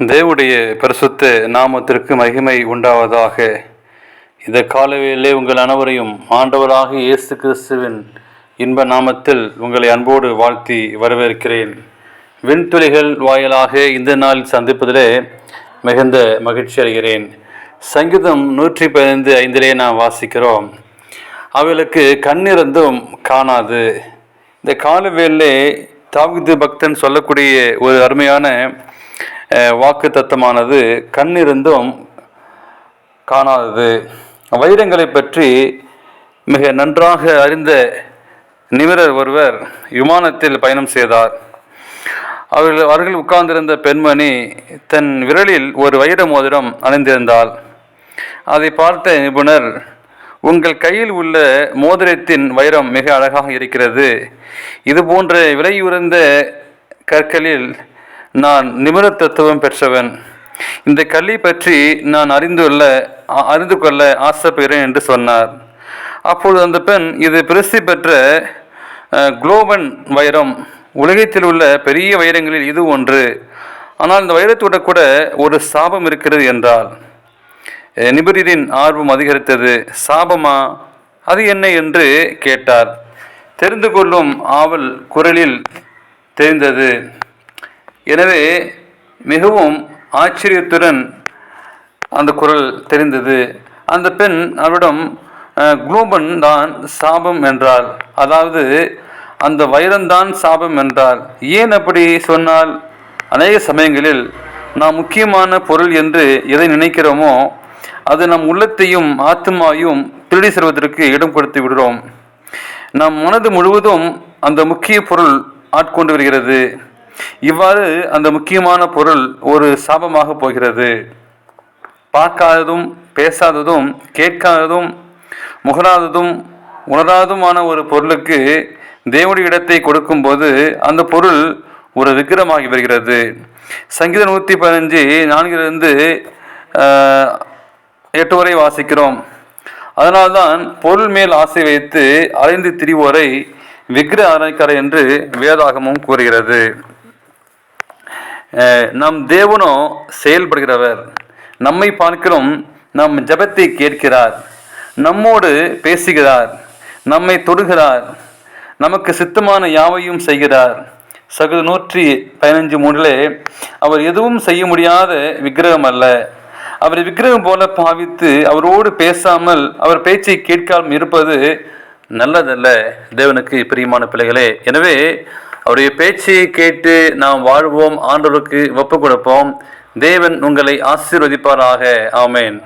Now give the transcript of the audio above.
தேவடைய பரிசுத்த நாமத்திற்கு மகிமை உண்டாவதாக. இந்த காலவேளை உங்கள் அனைவரையும் ஆண்டவராக இயேசு கிறிஸ்துவின் இன்ப நாமத்தில் உங்களை அன்போடு வாழ்த்தி வரவேற்கிறேன். விண்துளிகள் வாயிலாக இந்த நாள் சந்திப்பதிலே மிகுந்த மகிழ்ச்சி அடைகிறேன். சங்கீதம் நூற்றி பதினைந்து ஐந்திலே நாம் வாசிக்கிறோம். அவளுக்கு கண்ணிருந்தும் காணாது. இந்த காலவேலே தாவிது பக்தன் சொல்லக்கூடிய ஒரு அருமையான வாக்கு தத்துவமானது கண்ணிருந்தும் காணாதது. வைரங்களை பற்றி மிக நன்றாக அறிந்த நிமிரர் ஒருவர் விமானத்தில் பயணம் செய்தார். அவர்கள் அவர்கள் உட்கார்ந்திருந்த பெண்மணி தன் விரலில் ஒரு வைர மோதிரம் அணிந்திருந்தாள். அதை பார்த்த நிபுணர் உங்கள் கையில் உள்ள மோதிரத்தின் வைரம் மிக அழகாக இருக்கிறது. இது போன்ற விலையுறந்த கற்களில் நான் நிபுண தத்துவம் பெற்றவன். இந்த கல்லை பற்றி நான் அறிந்துள்ள அ- அறிந்து கொள்ள ஆசைப்படுகிறேன் என்று சொன்னார். அப்பொழுது அந்த பெண் இது பிரசித்தி பெற்ற குளோபன் வைரம். உலகத்தில் உள்ள பெரிய வைரங்களில் இது ஒன்று. ஆனால் இந்த வைரத்தோட கூட ஒரு சாபம் இருக்கிறது என்றால் நிபுரிதின் ஆர்வம் அதிகரித்தது. சாபமா? அது என்ன என்று கேட்டார். தெரிந்து கொள்ளும் ஆவல் குரலில் தெரிந்தது. எனவே மிகவும் ஆச்சரியத்துடன் அந்த குரல் தெரிந்தது. அந்த பெண் அவரிடம் குளோபன் தான் சாபம் என்றாள். அதாவது அந்த வைரம்தான் சாபம் என்றால் ஏன் அப்படி சொன்னால் அநேக சமயங்களில் நாம் முக்கியமான பொருள் என்று எதை நினைக்கிறோமோ அது நம் உள்ளத்தையும் ஆத்மாவையும் திருடி செல்வதற்கு இடம் கொடுத்து விடுறோம். நம் மனது முழுவதும் அந்த முக்கிய பொருள் ஆட்கொண்டு வருகிறது. இவ்வாறு அந்த முக்கியமான பொருள் ஒரு சாபமாக போகிறது. பார்க்காததும் பேசாததும் கேட்காததும் முகராததும் உணராதுமான ஒரு பொருளுக்கு தேவனுடைய இடத்தை கொடுக்கும்போது அந்த பொருள் ஒரு விக்கிரமாகி வருகிறது. சங்கீத நூற்றி பதினஞ்சு நான்கிலிருந்து எட்டு வரை வாசிக்கிறோம். அதனால்தான் பொருள் மேல் ஆசை வைத்து அலைந்து திரிவோரை விக்கிர ஆராய்க்காரர் என்று வேதாகமும் கூறுகிறது. நம் தேவனோ செயல்படுகிறவர். நம்மை பார்க்கிறோம் நம் ஜெபத்தை கேட்கிறார். நம்மோடு பேசுகிறார். நம்மை தொடுகிறார். நமக்கு சித்தமான யாவையும் செய்கிறார். சகு நூற்றி பதினஞ்சு மூன்றிலே அவர் எதுவும் செய்ய முடியாத விக்கிரகம் அல்ல. அவரை விக்கிரகம் போல பாவித்து அவரோடு பேசாமல் அவர் பேச்சை கேட்காமல் இருப்பது நல்லதல்ல. தேவனுக்கு பிரியமான பிள்ளைகளே எனவே அவருடைய பேச்சை கேட்டு நாம் வாழ்வோம் ஆண்டவருக்கு ஒப்பு கொடுப்போம். தேவன் உங்களை ஆசீர்வதிப்பாராக. ஆமேன்.